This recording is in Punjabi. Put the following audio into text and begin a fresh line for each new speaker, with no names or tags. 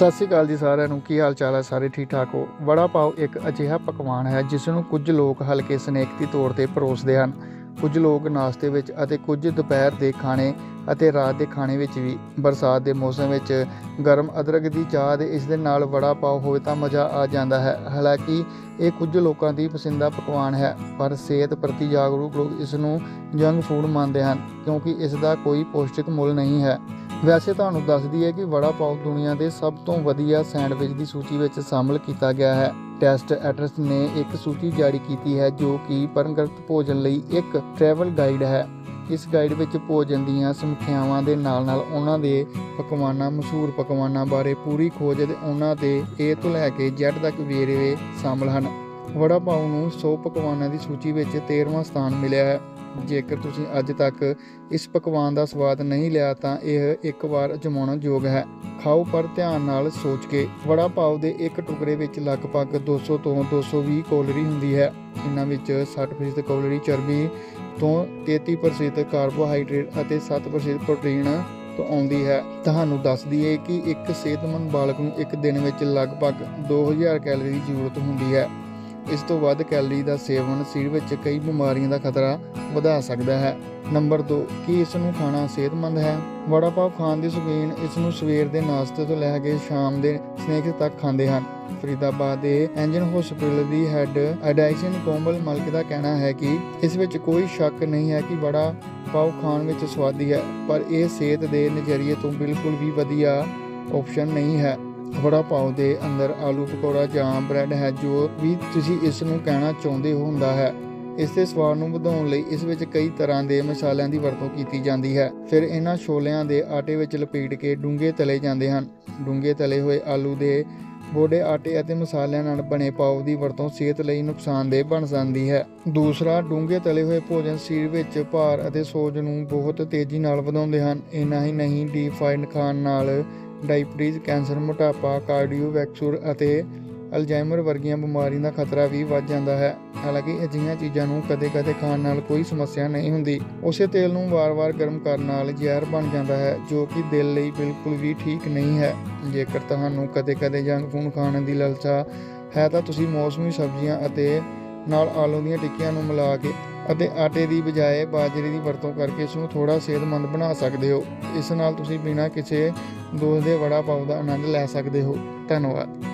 ਸਤਿ ਸ਼੍ਰੀ ਅਕਾਲ ਜੀ ਸਾਰਿਆਂ ਨੂੰ। ਕੀ ਹਾਲ ਚਾਲ ਹੈ? ਸਾਰੇ ਠੀਕ ਠਾਕ ਹੋ? ਵੜਾ ਪਾਓ ਇੱਕ ਅਜਿਹਾ ਪਕਵਾਨ ਹੈ ਜਿਸ ਨੂੰ ਕੁਝ ਲੋਕ ਹਲਕੇ ਸਨੈਕ ਦੀ ਤੌਰ ਤੇ ਪਰੋਸਦੇ ਹਨ। ਕੁਝ ਲੋਕ ਨਾਸ਼ਤੇ ਵਿੱਚ ਅਤੇ ਕੁਝ ਦੁਪਹਿਰ ਦੇ ਖਾਣੇ ਅਤੇ ਰਾਤ ਦੇ ਖਾਣੇ ਵਿੱਚ ਵੀ ਬਰਸਾਤ ਦੇ ਮੌਸਮ ਵਿੱਚ ਗਰਮ ਅਦਰਕ ਦੀ ਚਾਹ ਦੇ ਇਸ ਦੇ ਨਾਲ ਵੜਾ ਪਾਓ ਹੋਵੇ ਤਾਂ ਮਜ਼ਾ ਆ ਜਾਂਦਾ ਹੈ। ਹਾਲਾਂਕਿ ਇਹ ਕੁਝ ਲੋਕਾਂ ਦੀ ਪਸੰਦਾ ਪਕਵਾਨ ਹੈ, ਪਰ ਸਿਹਤ ਪ੍ਰਤੀ ਜਾਗਰੂਕ ਲੋਕ ਇਸ ਨੂੰ ਜੰਕ ਫੂਡ ਮੰਨਦੇ ਹਨ, ਕਿਉਂਕਿ ਇਸ ਦਾ ਕੋਈ ਪੌਸ਼ਟਿਕ ਮੁੱਲ ਨਹੀਂ ਹੈ। ਵੈਸੇ ਤੁਹਾਨੂੰ ਦੱਸਦੀ ਹੈ ਕਿ ਵੜਾ ਪਾਓ ਦੁਨੀਆ ਦੇ ਸਭ ਤੋਂ ਵਧੀਆ ਸੈਂਡਵਿਚ ਦੀ ਸੂਚੀ ਵਿੱਚ ਸ਼ਾਮਲ ਕੀਤਾ ਗਿਆ ਹੈ। ਟੈਸਟ ਐਡਰੈਸ ਨੇ ਇੱਕ ਸੂਚੀ ਜਾਰੀ ਕੀਤੀ ਹੈ ਜੋ ਕਿ ਪਰੰਪਰਾਗਤ ਭੋਜਨ ਲਈ ਇੱਕ ਟਰੈਵਲ ਗਾਈਡ ਹੈ। ਇਸ ਗਾਈਡ ਵਿੱਚ ਭੋਜਨ ਦੀਆਂ ਸਮੀਖਿਆਵਾਂ ਦੇ ਨਾਲ-ਨਾਲ ਉਹਨਾਂ ਦੇ ਪਕਵਾਨਾਂ, ਮਸ਼ਹੂਰ ਪਕਵਾਨਾਂ ਬਾਰੇ ਪੂਰੀ ਖੋਜ ਅਤੇ ਉਹਨਾਂ ਦੇ A ਤੋਂ ਲੈ ਕੇ Z ਤੱਕ ਵੇਰਵੇ ਸ਼ਾਮਲ ਹਨ। ਵੜਾ ਪਾਓ ਨੂੰ 100 ਪਕਵਾਨਾਂ ਦੀ ਸੂਚੀ ਵਿੱਚ 13ਵਾਂ ਸਥਾਨ ਮਿਲਿਆ ਹੈ। ਜੇਕਰ ਤੁਸੀਂ ਅੱਜ ਤੱਕ ਇਸ ਪਕਵਾਨ ਦਾ ਸਵਾਦ ਨਹੀਂ ਲਿਆ ਤਾਂ ਇਹ ਇੱਕ ਵਾਰ ਅਜਮਾਉਣ ਯੋਗ ਹੈ। ਖਾਓ ਪਰ ਧਿਆਨ ਨਾਲ ਸੋਚ ਕੇ। ਵੜਾ ਪਾਓ ਦੇ ਇੱਕ ਟੁਕੜੇ ਵਿੱਚ ਲਗਭਗ 200 ਤੋਂ 220 ਕੈਲੋਰੀ ਹੁੰਦੀ ਹੈ। ਇਹਨਾਂ ਵਿੱਚ 60% ਕੈਲੋਰੀ ਚਰਬੀ ਤੋਂ 33% ਕਾਰਬੋਹਾਈਡਰੇਟ ਅਤੇ 7% ਪ੍ਰੋਟੀਨ ਤੋਂ ਆਉਂਦੀ ਹੈ। ਤੁਹਾਨੂੰ ਦੱਸ ਦਈਏ ਕਿ ਇੱਕ ਸਿਹਤਮੰਦ ਬਾਲਕ ਨੂੰ ਇੱਕ ਦਿਨ ਵਿੱਚ ਲਗਭਗ 2000 ਕੈਲੋਰੀ ਦੀ ਜ਼ਰੂਰਤ ਹੁੰਦੀ ਹੈ। ਇਸ ਤੋਂ ਵੱਧ ਕੈਲਰੀ ਦਾ ਸੇਵਨ ਸਰੀਰ ਵਿੱਚ ਕਈ ਬਿਮਾਰੀਆਂ ਦਾ ਖਤਰਾ ਵਧਾ ਸਕਦਾ ਹੈ। ਨੰਬਰ 2 ਕੀ ਇਸ ਨੂੰ ਖਾਣਾ ਸਿਹਤਮੰਦ ਹੈ? ਵੜਾ ਪਾਓ ਖਾਣ ਦੀ ਸ਼ੌਕੀਨ ਇਸ ਨੂੰ ਸਵੇਰ ਦੇ ਨਾਸ਼ਤੇ ਤੋਂ ਲੈ ਕੇ ਸ਼ਾਮ ਦੇ ਸਨੈਕਸ ਤੱਕ ਖਾਂਦੇ ਹਨ। ਫਰੀਦਾਬਾਦ ਦੇ ਐਂਜਨ ਹਸਪੀਟਲ ਦੀ ਹੈੱਡ ਐਡਾਈਸ਼ਨ ਕੋਮਲ ਮਲਕ ਦਾ ਕਹਿਣਾ ਹੈ ਕਿ ਇਸ ਵਿੱਚ ਕੋਈ ਸ਼ੱਕ ਨਹੀਂ ਹੈ ਕਿ ਵੜਾ ਪਾਓ ਖਾਣ ਵਿੱਚ ਸਵਾਦੀ ਹੈ, ਪਰ ਇਹ ਸਿਹਤ ਦੇ ਨਜ਼ਰੀਏ ਤੋਂ ਬਿਲਕੁਲ ਵੀ ਵਧੀਆ ਆਪਸ਼ਨ ਨਹੀਂ ਹੈ। ਵੜਾ ਪਾਓ ਦੇ ਅੰਦਰ ਆਲੂ ਪਕੌੜਾ ਜਾਂ ਬ੍ਰੈਡ ਹੈ, ਜੋ ਵੀ ਤੁਸੀਂ ਇਸ ਨੂੰ ਕਹਿਣਾ ਚਾਹੁੰਦੇ ਹੋ ਹੁੰਦਾ ਹੈ। ਇਸ ਦੇ ਸਵਾਦ ਨੂੰ ਵਧਾਉਣ ਲਈ ਇਸ ਵਿੱਚ ਕਈ ਤਰ੍ਹਾਂ ਦੇ ਮਸਾਲਿਆਂ ਦੀ ਵਰਤੋਂ ਕੀਤੀ ਜਾਂਦੀ ਹੈ। ਫਿਰ ਇਹਨਾਂ ਛੋਲਿਆਂ ਦੇ ਆਟੇ ਵਿੱਚ ਲਪੇਟ ਕੇ ਡੂੰਘੇ ਤਲੇ ਜਾਂਦੇ ਹਨ। ਡੂੰਘੇ ਤਲੇ ਹੋਏ ਆਲੂ ਦੇ ਬੋਡੇ ਆਟੇ ਅਤੇ ਮਸਾਲਿਆਂ ਨਾਲ ਬਣੇ ਪਾਓ ਦੀ ਵਰਤੋਂ ਸਿਹਤ ਲਈ ਨੁਕਸਾਨਦੇਹ ਬਣ ਜਾਂਦੀ ਹੈ। ਦੂਸਰਾ, ਡੂੰਘੇ ਤਲੇ ਹੋਏ ਭੋਜਨ ਸਰੀਰ ਵਿੱਚ ਭਾਰ ਅਤੇ ਸੋਜ ਨੂੰ ਬਹੁਤ ਤੇਜ਼ੀ ਨਾਲ ਵਧਾਉਂਦੇ ਹਨ। ਇੰਨਾ ਹੀ ਨਹੀਂ ਡੀਪ ਫਰਾਈਡ ਖਾਣ ਨਾਲ ਡਾਇਬਟੀਜ਼, ਕੈਂਸਰ, ਮੋਟਾਪਾ ਕਾਰਡੀਓਵੈਸਕੂਲਰ ਅਤੇ ਅਲਜ਼ਾਈਮਰ ਵਰਗੀਆਂ ਬਿਮਾਰੀਆਂ ਦਾ ਖਤਰਾ ਵੀ ਵੱਧ ਜਾਂਦਾ ਹੈ। ਹਾਲਾਂਕਿ ਅਜਿਹੀਆਂ ਚੀਜ਼ਾਂ ਨੂੰ ਕਦੇ-ਕਦੇ ਖਾਣ ਨਾਲ ਕੋਈ ਸਮੱਸਿਆ ਨਹੀਂ ਹੁੰਦੀ। ਉਸੇ ਤੇਲ ਨੂੰ ਵਾਰ-ਵਾਰ ਗਰਮ ਕਰਨ ਨਾਲ ਜ਼ਹਿਰ ਬਣ ਜਾਂਦਾ ਹੈ, ਜੋ ਕਿ ਦਿਲ ਲਈ ਬਿਲਕੁਲ ਵੀ ਠੀਕ ਨਹੀਂ ਹੈ। ਜੇਕਰ ਤੁਹਾਨੂੰ ਕਦੇ-ਕਦੇ ਜੰਕ ਫੂਡ ਖਾਣ ਦੀ ਲਲਚਾ ਹੈ ਤਾਂ ਤੁਸੀਂ ਮੌਸਮੀ ਸਬਜ਼ੀਆਂ ਅਤੇ ਨਾਲ ਆਲੂ ਦੀਆਂ ਟਿੱਕੀਆਂ ਨੂੰ ਮਿਲਾ ਕੇ ਅਤੇ ਆਟੇ ਦੀ ਬਜਾਏ ਬਾਜਰੇ ਦੀ ਵਰਤੋਂ ਕਰਕੇ ਇਸ ਨੂੰ ਥੋੜਾ ਸਿਹਤਮੰਦ ਬਣਾ ਸਕਦੇ ਹੋ। ਇਸ ਨਾਲ ਤੁਸੀਂ ਬਿਨਾਂ ਕਿਸੇ ਦੋਸ਼ ਦੇ ਵੜਾ ਪਾਓ ਦਾ ਆਨੰਦ ਲੈ ਸਕਦੇ ਹੋ। ਧੰਨਵਾਦ।